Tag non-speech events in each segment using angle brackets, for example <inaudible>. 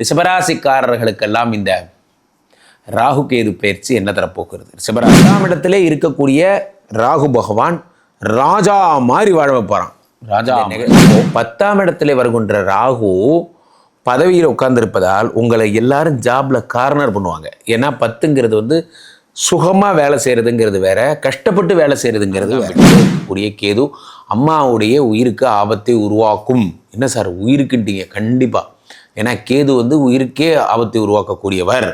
ரிஷபராசிக்காரர்களுக்கெல்லாம் இந்த ராகு கேது பயிற்சி என்ன தரப்போகிறது? ரிஷபராசிராம் இடத்திலே இருக்கக்கூடிய ராகு பகவான் ராஜா மாதிரி வாழ வைப்பாராம். ராஜா பத்தாம் இடத்திலே வருகின்ற ராகு பதவியில் உட்கார்ந்திருப்பதால் உங்களை எல்லாரும் ஜாப்ல கார்னர் பண்ணுவாங்க. ஏன்னா பத்துங்கிறது வந்து சுகமாக வேலை செய்கிறதுங்கிறது வேற கஷ்டப்பட்டு வேலை செய்கிறதுங்கிறது வேற. கூடிய கேது அம்மாவுடைய உயிருக்கு ஆபத்தை உருவாக்கும். என்ன சார் உயிருக்குன்ட்டீங்க கண்டிப்பாக ஏன்னா கேது வந்து உயிருக்கே ஆபத்தை உருவாக்கக்கூடியவர்.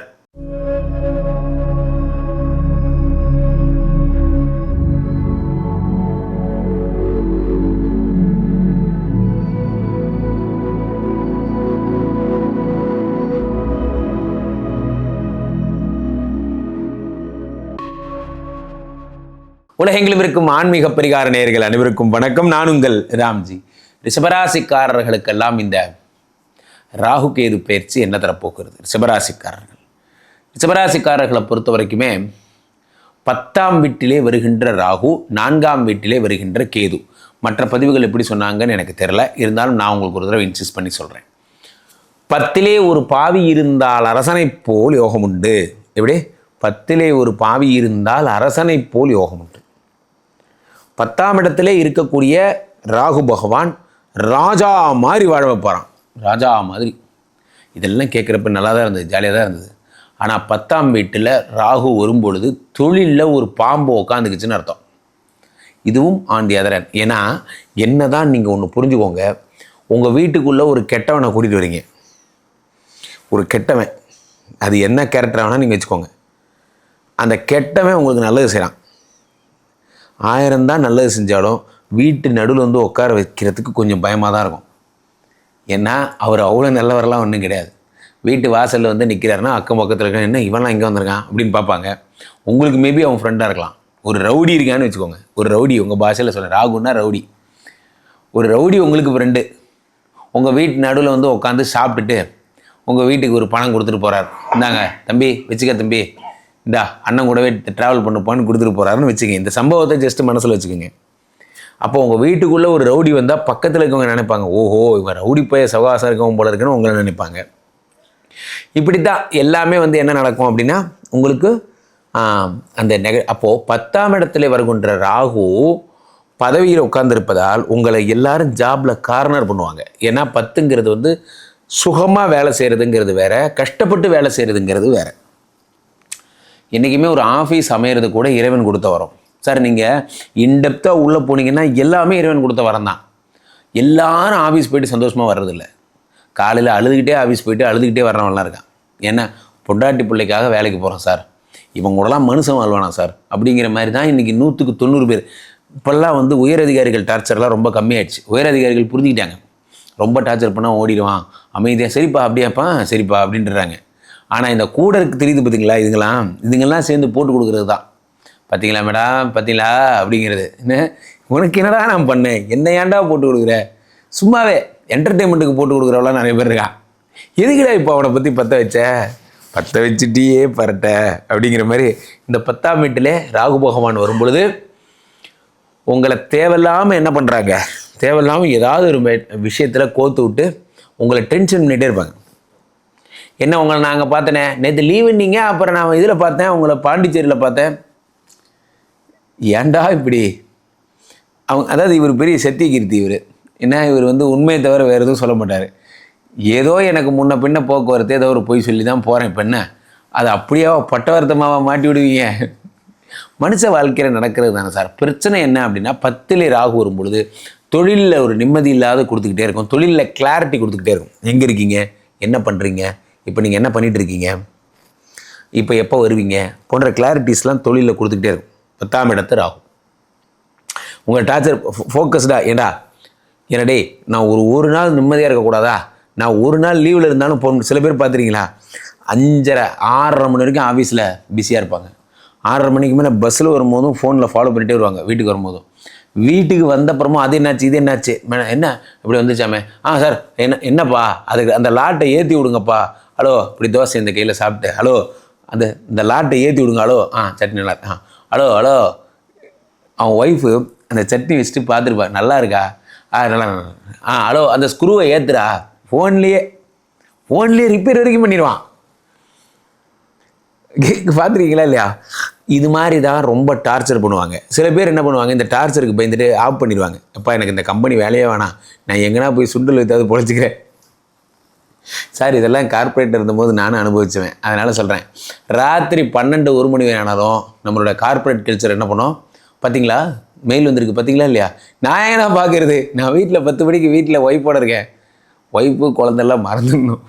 உலகெங்கிலும் இருக்கும் ஆன்மீக பரிகார நேயர்கள் அனைவருக்கும் வணக்கம். நான் உங்கள் ராம்ஜி. ரிஷபராசிக்காரர்களுக்கெல்லாம் இந்த ராகு கேது பயிற்சி என்ன தரப்போகிறது? ரிஷபராசிக்காரர்கள் ரிஷபராசிக்காரர்களை பொறுத்த வரைக்குமே பத்தாம் வீட்டிலே வருகின்ற ராகு நான்காம் வீட்டிலே வருகின்ற கேது. மற்ற பதிவுகள் எப்படி சொன்னாங்கன்னு எனக்கு தெரில இருந்தாலும் நான் உங்களுக்கு ஒரு தடவை இன்சிஸ்ட் பண்ணி சொல்கிறேன் பத்திலே ஒரு பாவி இருந்தால் அரசனைப் போல் யோகம் உண்டு. எப்படி? பத்திலே ஒரு பாவி இருந்தால் அரசனைப் போல் யோகம் உண்டு. பத்தாம் இடத்திலே இருக்கக்கூடிய ராகு பகவான் ராஜா மாதிரி வாழ வைப்பாரான் ராஜா மாதிரி. இதெல்லாம் கேட்குறப்ப நல்லா தான் இருந்தது ஜாலியாக தான் இருந்தது. ஆனால் பத்தாம் வீட்டில் ராகு வரும்பொழுது தொழிலில் ஒரு பாம்பு உக்காந்துக்குச்சுன்னு அர்த்தம். இதுவும் ஆண்டி அதரன் ஏன்னா என்ன தான் நீங்கள் ஒன்று புரிஞ்சுக்கோங்க உங்கள் வீட்டுக்குள்ளே ஒரு கெட்டவனை கூட்டிகிட்டு வரீங்க. ஒரு கெட்டவன். அது என்ன கேரக்டர் வேணால் நீங்கள் வச்சுக்கோங்க. அந்த கெட்டவன் உங்களுக்கு நல்லது செய்கிறான் ஆயிரம் தான் நல்லது செஞ்சாலும் வீட்டு நடுவில் வந்து உட்கார வைக்கிறதுக்கு கொஞ்சம் பயமாக தான் இருக்கும். ஏன்னா அவர் அவ்வளோ நல்லவரெல்லாம் ஒன்றும் கிடையாது. வீட்டு வாசலில் வந்து நிற்கிறாருன்னா அக்கம் பக்கத்தில் இருக்க என்ன இவன்லாம் இங்கே வந்திருக்கான்? அப்படின்னு பார்ப்பாங்க. உங்களுக்கு மேபி அவன் ஃப்ரெண்டாக இருக்கலாம். ஒரு ரவுடி இருக்கான்னு வச்சுக்கோங்க. ஒரு ரவுடி உங்கள் பாஷையில் சொல்ல ராகுன்னா ரவுடி. ஒரு ரவுடி உங்களுக்கு ஃப்ரெண்டு உங்கள் வீட்டு நடுவில் வந்து உட்காந்து சாப்பிட்டுட்டு உங்கள் வீட்டுக்கு ஒரு பணம் கொடுத்துட்டு போகிறார் இந்தாங்க தம்பி வச்சுக்க தம்பி. இந்தா அண்ணன் கூடவே ட்ராவல் பண்ண போன்னு கொடுத்துட்டு போகிறாருன்னு வச்சுக்கோங்க. இந்த சம்பவத்தை ஜஸ்ட் மனசில் வச்சுக்கோங்க. அப்போ உங்கள் வீட்டுக்குள்ளே ஒரு ரவுடி வந்தால் பக்கத்தில் இருக்கவங்க நினைப்பாங்க? ஓஹோ இவன் ரவுடி போய் சவகாசம் இருக்கவன் போல இருக்குன்னு உங்களை நினைப்பாங்க. இப்படி தான் எல்லாமே வந்து என்ன நடக்கும் அப்படின்னா உங்களுக்கு அந்த நெக அப்போது பத்தாம் இடத்துல வருகின்ற ராகு பதவியில் உட்கார்ந்துருப்பதால் உங்களை எல்லாரும் ஜாப்பில் கார்னர் பண்ணுவாங்க. ஏன்னா பத்துங்கிறது வந்து சுகமாக வேலை செய்கிறதுங்கிறது வேற கஷ்டப்பட்டு வேலை செய்கிறதுங்கிறது வேறு. என்றைக்குமே ஒரு ஆஃபீஸ் அமையிறது கூட இறைவன் கொடுத்த வரோம். சார் நீங்கள் இன்டெப்த்தாக உள்ளே போனீங்கன்னா எல்லாமே இறைவன் கொடுத்த வரம் தான். எல்லாரும் ஆஃபீஸ் போயிட்டு சந்தோஷமாக வர்றதில்ல. காலையில் அழுதுகிட்டே ஆஃபீஸ் போயிட்டு அழுதுகிட்டே வர்றவன்லாம் இருக்கான். ஏன்னா பொண்டாட்டி பிள்ளைக்காக வேலைக்கு போகிறோம் சார். இவங்க கூடலாம் மனுஷன் வாழ்வானா சார். அப்படிங்கிற மாதிரி தான் இன்றைக்கி நூற்றுக்கு தொண்ணூறு பேர். இப்போல்லாம் வந்து உயர் அதிகாரிகள் டார்ச்சர்லாம் ரொம்ப கம்மியாயிடுச்சு. உயர் அதிகாரிகள் புரிஞ்சுக்கிட்டாங்க. ரொம்ப டார்ச்சர் பண்ணால் ஓடிடுவான். அமைதியாக சரிப்பா அப்படியாப்பா சரிப்பா அப்படின்றாங்க. ஆனால் இந்த கூட இருக்கு தெரியுது பார்த்தீங்களா இதுங்களாம் இதுங்கெல்லாம் சேர்ந்து போட்டு கொடுக்குறது தான். பார்த்தீங்களா மேடம்? பார்த்தீங்களா அப்படிங்கிறது. என்ன? உனக்கு என்னடா நான் பண்ணேன் என்ன ஏன்டா போட்டு கொடுக்குற? சும்மாவே என்டர்டெயின்மெண்ட்டுக்கு போட்டு கொடுக்குறவெல்லாம் நிறைய பேர் இருக்கான் எதுக்குடா இப்போ அவனை பற்றி பற்ற வச்ச? பற்ற வச்சுட்டியே பரட்ட. அப்படிங்கிற மாதிரி இந்த பத்தாம் வீட்டிலே ராகு பகவான் வரும்பொழுது உங்களை தேவையில்லாமல் என்ன பண்ணுறாங்க தேவையில்லாமல் ஏதாவது ஒரு விஷயத்தில் கோத்து விட்டு உங்களை டென்ஷன் பண்ணிகிட்டே இருப்பாங்க. என்ன உங்களை நாங்கள் பார்த்தனே? நேற்று லீவுன்னீங்க அப்புறம் நான் இதில் பார்த்தேன் உங்களை பாண்டிச்சேரியில் பார்த்தேன். ஏண்டா இப்படி? அவங்க அதாவது இவர் பெரிய சத்தியகீர்த்தி இவர். என்ன இவர் வந்து உண்மையை தவிர வேறு எதுவும் சொல்ல மாட்டார். ஏதோ எனக்கு முன்ன பின்ன போக்குவரத்து ஏதோ ஒரு பொய் சொல்லி தான் போகிறேன் இப்போ என்ன? அது அப்படியே பட்டவர்த்தமாக மாட்டி விடுவீங்க? மனுஷ வாழ்க்கையில் நடக்கிறது தானே சார். பிரச்சனை என்ன அப்படின்னா பத்திலே ராகு வரும்பொழுது தொழிலில் ஒரு நிம்மதி இல்லாத கொடுத்துக்கிட்டே இருக்கும். தொழிலில் கிளாரிட்டி கொடுத்துக்கிட்டே இருக்கும். எங்கே இருக்கீங்க? என்ன பண்ணுறீங்க இப்போ நீங்கள் என்ன பண்ணிகிட்டு இருக்கீங்க? இப்போ எப்போ வருவீங்க? போன்ற கிளாரிட்டிஸ்லாம் தொழிலில் கொடுத்துக்கிட்டே இருக்கும். பத்தாம் இடத்து ராகு. உங்கள் டார்ச்சர் ஃபோக்கஸ்டா ஏண்டா? என்னடே நான் ஒரு ஒரு நாள் நிம்மதியாக இருக்கக்கூடாதா? நான் ஒரு நாள் லீவில் இருந்தாலும் போன சில பேர் பார்த்துருக்கீங்களா? அஞ்சரை ஆறரை மணி வரைக்கும் ஆஃபீஸில் பிஸியாக இருப்பாங்க. ஆறரை மணிக்கு மேலே பஸ்ஸில் வரும்போதும் ஃபோனில் ஃபாலோ பண்ணிகிட்டே வருவாங்க வீட்டுக்கு வரும்போதும். வீட்டுக்கு வந்தப்புறமா அது என்னாச்சு இது என்னாச்சு? மேடம் என்ன? இப்படி வந்துச்சாமே? ஆ சார் என்ன என்னப்பா? அதுக்கு அந்த லாட்டை ஏற்றி விடுங்கப்பா. ஹலோ இப்படி தோசை இந்த கையில் சாப்பிட்டு ஹலோ அந்த இந்த லாட்டை ஏற்றி விடுங்க ஹலோ. ஆ சட்னி நல்லா ஆ. ஹலோ ஹலோ அவன் ஒய்ஃபு அந்த சட்னி வச்சுட்டு பார்த்துருப்பா. நல்லா இருக்கா? ஆ நல்லா ஆ ஹலோ அந்த ஸ்க்ரூவை ஏற்றுடா ஃபோன்லேயே ஃபோன்லேயே ரிப்பேர் வரைக்கும் பண்ணிடுவான். பார்த்துருக்கீங்களா இல்லையா? இது மாதிரி தான் ரொம்ப டார்ச்சர் பண்ணுவாங்க. சில பேர் என்ன பண்ணுவாங்க இந்த டார்ச்சருக்கு பயந்துட்டு ஆஃப் பண்ணிடுவாங்க. அப்பா எனக்கு இந்த கம்பெனி வேலையே வேணாம். நான் எங்கன்னா போய் சுண்டல் வித்தாவது பொழைச்சிக்கிறேன். சார் இதெல்லாம் கார்ப்பரேட் இருந்தபோது நானும் அனுபவிச்சுவேன். அதனால் சொல்கிறேன் ராத்திரி பன்னெண்டு ஒரு மணி ஆனாலும் நம்மளோட கார்ப்பரேட் கல்ச்சர் என்ன பண்ணோம்? பார்த்தீங்களா மெயில் வந்திருக்கு. பார்த்தீங்களா இல்லையா? நான் ஏன்னா பார்க்குறது நான் வீட்டில் பத்து மணிக்கு வீட்டில் ஒய்ஃபோட இருக்கேன். ஒய்ஃபு குழந்தெல்லாம் மறந்துடணும்.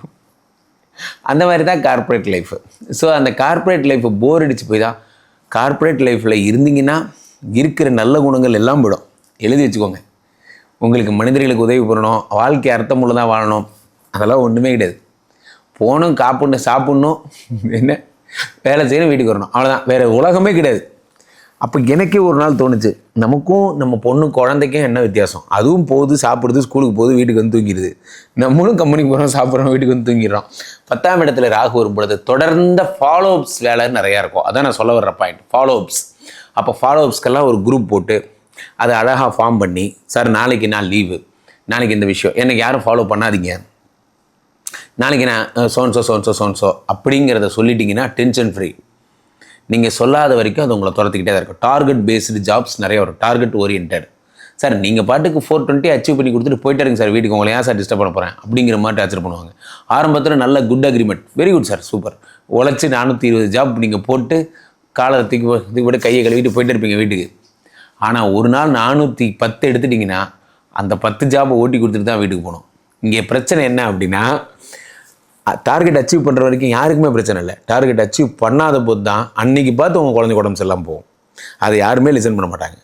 அந்த மாதிரி தான் கார்ப்பரேட் லைஃப் ஸோ அந்த கார்ப்பரேட் லைஃப் போர் அடிச்சு போய் தான் கார்ப்பரேட் லைஃப்பில் இருந்தீங்கன்னா இருக்கிற நல்ல குணங்கள் எல்லாம் போயிடும். எழுதி வச்சுக்கோங்க. உங்களுக்கு மனிதர்களுக்கு உதவி பண்ணணும். வாழ்க்கை அர்த்தமுள்ளதாக வாழணும். அதெல்லாம் ஒன்றுமே கிடையாது. போகணும் காப்பிடணும் சாப்பிட்ணும் <laughs> என்ன? வேலை செய்யணும் வீட்டுக்கு வரணும். அவ்வளோதான் வேறு உலகமே கிடையாது. அப்போ எனக்கே ஒரு நாள் தோணுச்சு. நமக்கும் நம்ம பொண்ணு குழந்தைக்கும் என்ன வித்தியாசம்? அதுவும் போகுது சாப்பிடுது ஸ்கூலுக்கு போகுது வீட்டுக்கு வந்து தூங்கிடுது. நம்மளும் கம்பெனிக்கு போகிறோம் சாப்பிட்றோம் வீட்டுக்கு வந்து தூங்கிடுறோம். பத்தாம் இடத்துல ராகு வரும் பொழுது தொடர்ந்த ஃபாலோஅப்ஸ் வேலை நிறையா இருக்கும். அதான் நான் சொல்ல வர்ற பாயிண்ட் ஃபாலோ அப்ஸ் அப்போ ஃபாலோஅப்ஸ்க்கெல்லாம் ஒரு குரூப் போட்டு அதை அழகாக ஃபார்ம் பண்ணி சார் நாளைக்கு நான் லீவு நாளைக்கு இந்த விஷயம். எனக்கு யாரும் ஃபாலோ பண்ணாதீங்க. நாளைக்கு நான் சோன்சோ சோன்சோ சோன்சோ அப்படிங்கிறத சொல்லிட்டீங்கன்னா டென்ஷன் ஃப்ரீ நீங்கள் சொல்லாத வரைக்கும் அது உங்களை துரத்துக்கிட்டே தான் இருக்கும். டார்கெட் பேஸ்டு ஜாப்ஸ் நிறைய வரும். டார்கெட் ஓரியன்ட் சார் நீங்கள் பாட்டுக்கு ஃபோர் டுவெண்ட்டி அச்சீவ் பண்ணி கொடுத்துட்டு போயிட்டாருங்க சார் வீட்டுக்கு. உங்களை ஏன் சார் டிஸ்டர்ப் பண்ண போகிறேன் அப்படிங்கிற மாதிரி டார்ச்சர் பண்ணுவாங்க. ஆரம்பத்தில் நல்ல good agreement very good sir super உழைச்சி நானூற்றி இருபது ஜாப் நீங்கள் போட்டு காலை தூக்கி தூக்கி விட கையை கழுவிட்டு போயிட்டே இருப்பீங்க வீட்டுக்கு. ஆனால் ஒரு நாள் நானூற்றி பத்து எடுத்துட்டிங்கன்னா அந்த பத்து ஜாபை ஓட்டி கொடுத்துட்டு தான் வீட்டுக்கு போகணும். இங்கே பிரச்சனை என்ன அப்படின்னா டார்கெட் அச்சீவ் பண்ணுற வரைக்கும் யாருக்குமே பிரச்சனை இல்லை. டார்கெட் அச்சீவ் பண்ணாத போது தான் அன்றைக்கி பார்த்து உங்கள் குழந்தை உடம்பு செல்லாம் போகும். அதை யாருமே லிசன் பண்ண மாட்டாங்க.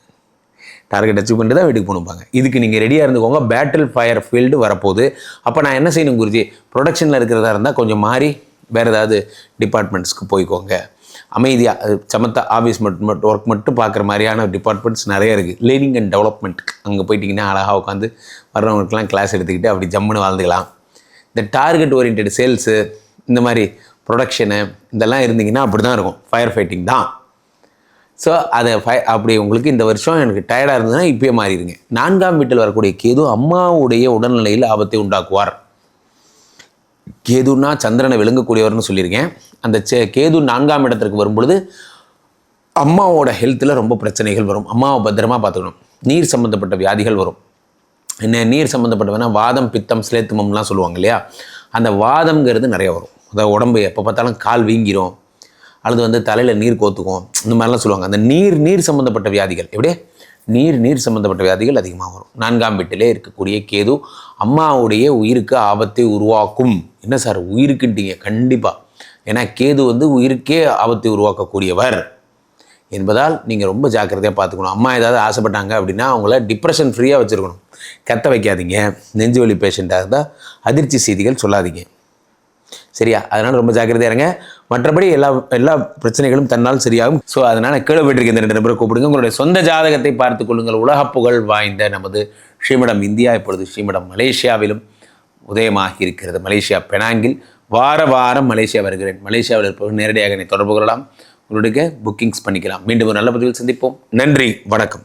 டார்கெட் அச்சீவ் பண்ணிட்டு தான் வீட்டுக்கு போகணும்பாங்க. இதுக்கு நீங்கள் ரெடியாக இருந்துக்கோங்க. பேட்டில் ஃபயர் ஃபீல்டு வரப்போகுது. அப்போ நான் என்ன செய்யணும் குருஜி? ப்ரொடக்ஷனில் இருக்கிறதா இருந்தால் கொஞ்சம் மாறி வேறு ஏதாவது டிபார்ட்மெண்ட்ஸ்க்கு போய்க்கோங்க. அமைதியாக சமத்தா ஆஃபீஸ் மட்டும் மட்டும் ஒர்க் மட்டும் பார்க்குற மாதிரியான டிபார்ட்மெண்ட்ஸ் நிறைய இருக்குது லேர்னிங் அண்ட் டெவலப்மெண்ட் அங்கே போயிட்டிங்கன்னா அழகாக உட்காந்து வர்றவங்களுக்குலாம் கிளாஸ் எடுத்துக்கிட்டு அப்படி ஜம்முன்னு வாழ்ந்துக்கலாம். இந்த டார்கெட் ஓரியன்ட் சேல்ஸு இந்த மாதிரி ப்ரொடக்ஷனு இதெல்லாம் இருந்தீங்கன்னா அப்படி தான் இருக்கும். ஃபயர் ஃபைட்டிங் தான். ஸோ அதை ஃபை அப்படி உங்களுக்கு இந்த வருஷம் எனக்கு டயர்டாக இருந்ததுன்னா இப்போயே மாறிடுங்க. நான்காம் வீட்டில் வரக்கூடிய கேது அம்மாவுடைய உடல்நிலையில் ஆபத்தை உண்டாக்குவார். கேதுன்னா சந்திரனை விளங்கக்கூடியவர்னு சொல்லியிருக்கேன். அந்த சே- கேது நான்காம் இடத்திற்கு வரும்பொழுது அம்மாவோட ஹெல்த்தில் ரொம்ப பிரச்சனைகள் வரும். அம்மாவை பத்திரமா பார்த்துக்கணும். நீர் சம்மந்தப்பட்ட வியாதிகள் வரும். என்ன நீர் சம்மந்தப்பட்டவனா வாதம் பித்தம் சிலேத்துமம்லாம் சொல்லுவாங்க இல்லையா? அந்த வாதம்ங்கிறது நிறைய வரும். அதாவது உடம்பு எப்போ பார்த்தாலும் கால் வீங்கிரும். அல்லது வந்து தலையில் நீர் கோத்துக்கும். இந்த மாதிரிலாம் சொல்லுவாங்க. அந்த நீர் நீர் சம்மந்தப்பட்ட வியாதிகள். எப்படியே நீர் நீர் சம்மந்தப்பட்ட வியாதிகள் அதிகமாக வரும். நான்காம் வீட்டிலே இருக்கக்கூடிய கேது அம்மாவுடைய உயிருக்கு ஆபத்தை உருவாக்கும். என்ன சார் உயிருக்குன்ட்டீங்க கண்டிப்பாக ஏன்னா கேது வந்து உயிருக்கே ஆபத்தை உருவாக்கக்கூடியவர் என்பதால் நீங்கள் ரொம்ப ஜாக்கிரதையாக பார்த்துக்கணும். அம்மா ஏதாவது ஆசைப்பட்டாங்க அப்படின்னா அவங்கள டிப்ரெஷன் ஃப்ரீயாக வச்சுருக்கணும். கத்த வைக்காதீங்க. நெஞ்சு வலி பேஷண்ட்டாக இருந்தால் அதிர்ச்சி செய்திகள் சொல்லாதீங்க. சரியா? அதனால் ரொம்ப ஜாக்கிரதையாக இருங்க. மற்றபடி எல்லா எல்லா பிரச்சனைகளும் தன்னால் சரியாகும். ஸோ அதனால் கீழே போயிட்டு இந்த ரெண்டு நபரை கூப்பிடுங்க. உங்களுடைய சொந்த ஜாதகத்தை பார்த்துக்கொள்ளுங்கள் உலக புகழ் வாய்ந்த நமது ஸ்ரீமடம் இந்தியா இப்பொழுது ஸ்ரீமடம் மலேசியாவிலும் உதயமாகி இருக்கிறது மலேசியா பெனாங்கில் வார வாரம் மலேசியா வருகிறேன். மலேசியாவில் இருப்பவர் நேரடியாக என்னை தொடர்பு கொள்ளலாம். உங்களுடைய புக்கிங்ஸ் பண்ணிக்கலாம். மீண்டும் ஒரு நல்ல பதிவில் சந்திப்போம். நன்றி. வணக்கம்.